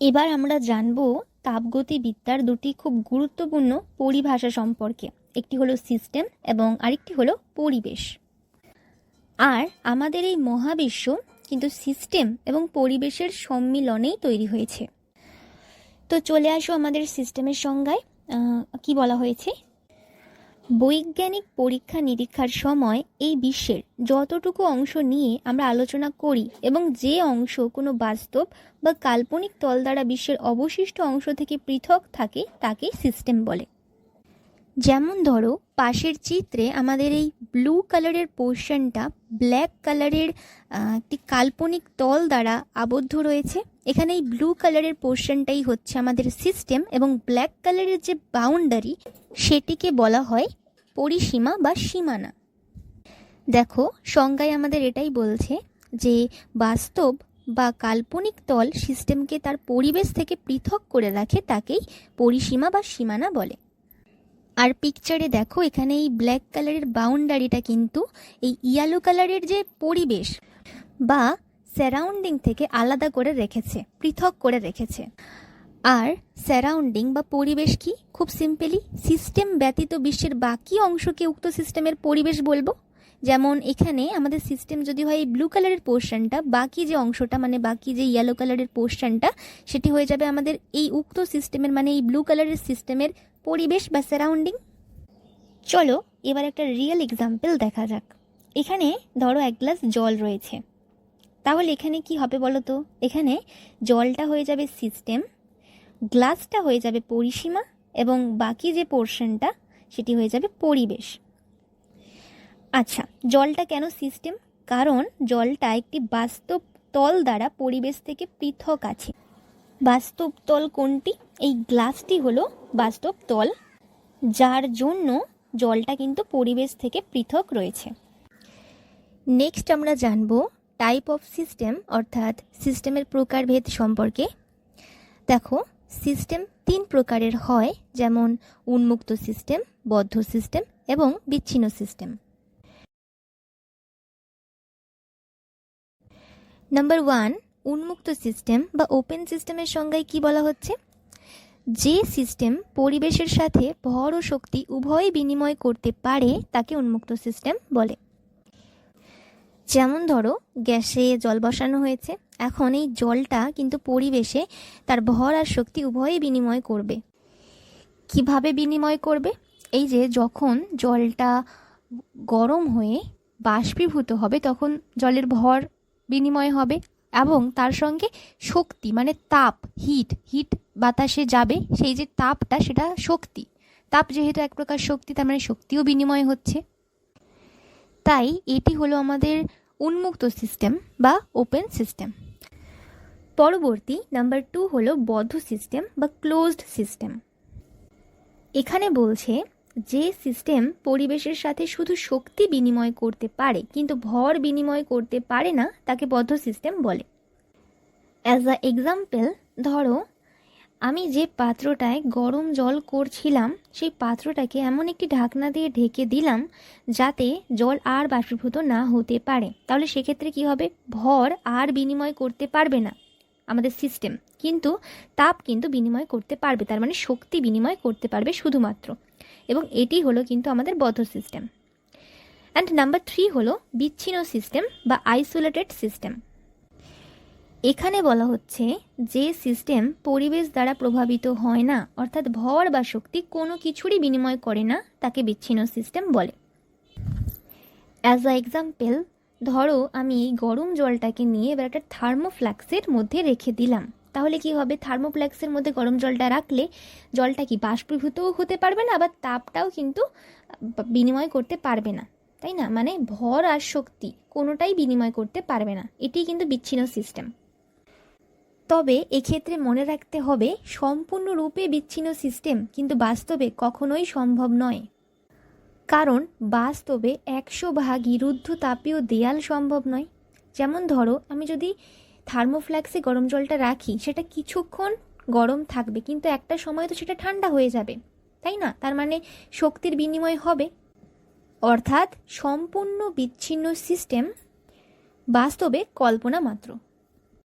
এবার আমরা জানব তাপগতিবিদ্যার দুটি খুব গুরুত্বপূর্ণ পরিভাষা সম্পর্কে। একটি হলো সিস্টেম এবং আরেকটি হলো পরিবেশ। আর আমাদের এই মহাবিশ্ব কিন্তু সিস্টেম এবং পরিবেশের সম্মিলনেই তৈরি হয়েছে। তো চলে আসো আমাদের সিস্টেমের সংজ্ঞায়। কি বলা হয়েছে? বৈজ্ঞানিক পরীক্ষা নিরীক্ষার সময় এই বিশ্বের যতটুকু অংশ নিয়ে আমরা আলোচনা করি এবং যে অংশ কোনো বাস্তব বা কাল্পনিক তল দ্বারা বিশ্বের অবশিষ্ট অংশ থেকে পৃথক থাকে, তাকে সিস্টেম বলে। যেমন ধরো, পাশের চিত্রে আমাদের এই ব্লু কালারের পোর্শনটা ব্ল্যাক কালারের একটি কাল্পনিক তল দ্বারা আবদ্ধ রয়েছে। এখানে এই ব্লু কালারের পোর্শনটাই হচ্ছে আমাদের সিস্টেম এবং ব্ল্যাক কালারের যে বাউন্ডারি সেটিকে বলা হয় পরিসীমা বা সীমানা। দেখো, সংজ্ঞায় আমাদের এটাই বলছে যে বাস্তব বা কাল্পনিক তল সিস্টেমকে তার পরিবেশ থেকে পৃথক করে রাখে, তাকেই পরিসীমা বা সীমানা বলে। আর পিকচারে দেখো, এখানে এই ব্ল্যাক কালারের বাউন্ডারিটা কিন্তু এই ইয়ালো কালারের যে পরিবেশ বা স্যারাউন্ডিং থেকে আলাদা করে রেখেছে, পৃথক করে রেখেছে। আর স্যারাউন্ডিং বা পরিবেশ কি? খুব সিম্পলি সিস্টেম ব্যতীত বিশ্বের বাকি অংশকে উক্ত সিস্টেমের পরিবেশ বলব। যেমন এখানে আমাদের সিস্টেম যদি হয় এই ব্লু কালারের পোর্শনটা বাকি যে অংশটা মানে বাকি যে ইয়েলো কালারের পোর্শনটা সেটি হয়ে যাবে আমাদের এই উক্ত সিস্টেমের মানে এই ব্লু কালারের সিস্টেমের পরিবেশ বা সারাউন্ডিং চলো এবার একটা রিয়েল এক্সাম্পল দেখা যাক। এখানে ধরো এক গ্লাস জল রয়েছে। তাহলে এখানে কি হবে বলো তো এখানে জলটা হয়ে যাবে সিস্টেম গ্লাসটা হয়ে যাবে পরিসীমা, এবং বাকি যে পোর্শনটা সেটি হয়ে যাবে পরিবেশ। আচ্ছা জলটা কেন সিস্টেম কারণ জলটা একটি বাস্তব তল দ্বারা পরিবেশ থেকে পৃথক আছে। বাস্তব তল কোনটি? এই গ্লাসটি হলো বাস্তব তল, যার জন্য জলটা কিন্তু পরিবেশ থেকে পৃথক রয়েছে। নেক্সট আমরা জানব টাইপ অফ সিস্টেম অর্থাৎ সিস্টেমের প্রকারভেদ সম্পর্কে। দেখো সিস্টেম তিন প্রকারের হয়, যেমন উন্মুক্ত সিস্টেম বদ্ধ সিস্টেম এবং বিচ্ছিন্ন সিস্টেম নাম্বার ওয়ান উন্মুক্ত সিস্টেম বা ওপেন সিস্টেমের সংজ্ঞায় কি বলা হচ্ছে? যে সিস্টেম পরিবেশের সাথে ভর ও শক্তি উভয় বিনিময় করতে পারে, তাকে উন্মুক্ত সিস্টেম বলে। যেমন ধরো, গ্যাসে জল বসানো হয়েছে। এখন এই জলটা কিন্তু পরিবেশে তার ভর আর শক্তি উভয়ই বিনিময় করবে। কীভাবে বিনিময় করবে? এই যে যখন জলটা গরম হয়ে বাষ্পীভূত হবে, তখন জলের ভর বিনিময় হবে এবং তার সঙ্গে শক্তি মানে তাপ হিট হিট বাতাসে যাবে, সেই যে তাপটা সেটা শক্তি। তাপ যেহেতু এক প্রকার শক্তি, তার মানে শক্তিও বিনিময় হচ্ছে। তাই এটি হলো আমাদের উন্মুক্ত সিস্টেম বা ওপেন সিস্টেম পরবর্তী নাম্বার টু হলো বদ্ধ সিস্টেম বা ক্লোজড সিস্টেম এখানে বলছে যে সিস্টেম পরিবেশের সাথে শুধু শক্তি বিনিময় করতে পারে, কিন্তু ভর বিনিময় করতে পারে না, তাকে বদ্ধ সিস্টেম বলে। অ্যাজ আ এক্সাম্পল ধরো, আমি যে পাত্রটায় গরম জল করছিলাম, সেই পাত্রটাকে এমন একটি ঢাকনা দিয়ে ঢেকে দিলাম, যাতে জল আর বাষ্পীভূত না হতে পারে। তাহলে সেক্ষেত্রে কি হবে? ভর আর বিনিময় করতে পারবে না। আমাদের সিস্টেম কিন্তু তাপ কিন্তু বিনিময় করতে পারবে, তার মানে শক্তি বিনিময় করতে পারবে শুধুমাত্র। এবং এটি হলো কিন্তু আমাদের বদ্ধ সিস্টেম অ্যান্ড নাম্বার থ্রি হলো বিচ্ছিন্ন সিস্টেম বা আইসোলেটেড সিস্টেম এখানে বলা হচ্ছে যে সিস্টেম পরিবেশ দ্বারা প্রভাবিত হয় না, অর্থাৎ ভর বা শক্তি কোনো কিছুরই বিনিময় করে না, তাকে বিচ্ছিন্ন সিস্টেম বলে। অ্যাজ আ এক্সাম্পল ধরো, আমি এই গরম জলটাকে নিয়ে এবার একটা থার্মোফ্ল্যাক্সের মধ্যে রেখে দিলাম। তাহলে কি হবে? থার্মোফ্ল্যাক্সের মধ্যে গরম জলটা রাখলে জলটা কি বাষ্পীভূতও হতে পারবে না, আবার তাপটাও কিন্তু বিনিময় করতে পারবে না। তাই না? মানে ভর আর শক্তি কোনোটাই বিনিময় করতে পারবে না। এটি কিন্তু বিচ্ছিন্ন সিস্টেম। তবে এক্ষেত্রে মনে রাখতে হবে, সম্পূর্ণরূপে বিচ্ছিন্ন সিস্টেম কিন্তু বাস্তবে কখনোই সম্ভব নয়। কারণ বাস্তবে একশো ভাগই রুদ্ধ তাপীয় দেয়াল সম্ভব নয়। যেমন ধরো, আমি যদি থার্মোফ্ল্যাক্সে গরম জলটা রাখি, সেটা কিছুক্ষণ গরম থাকবে, কিন্তু একটা সময় তো সেটা ঠান্ডা হয়ে যাবে, তাই না? তার মানে শক্তির বিনিময় হবে। অর্থাৎ সম্পূর্ণ বিচ্ছিন্ন সিস্টেম বাস্তবে কল্পনা মাত্র।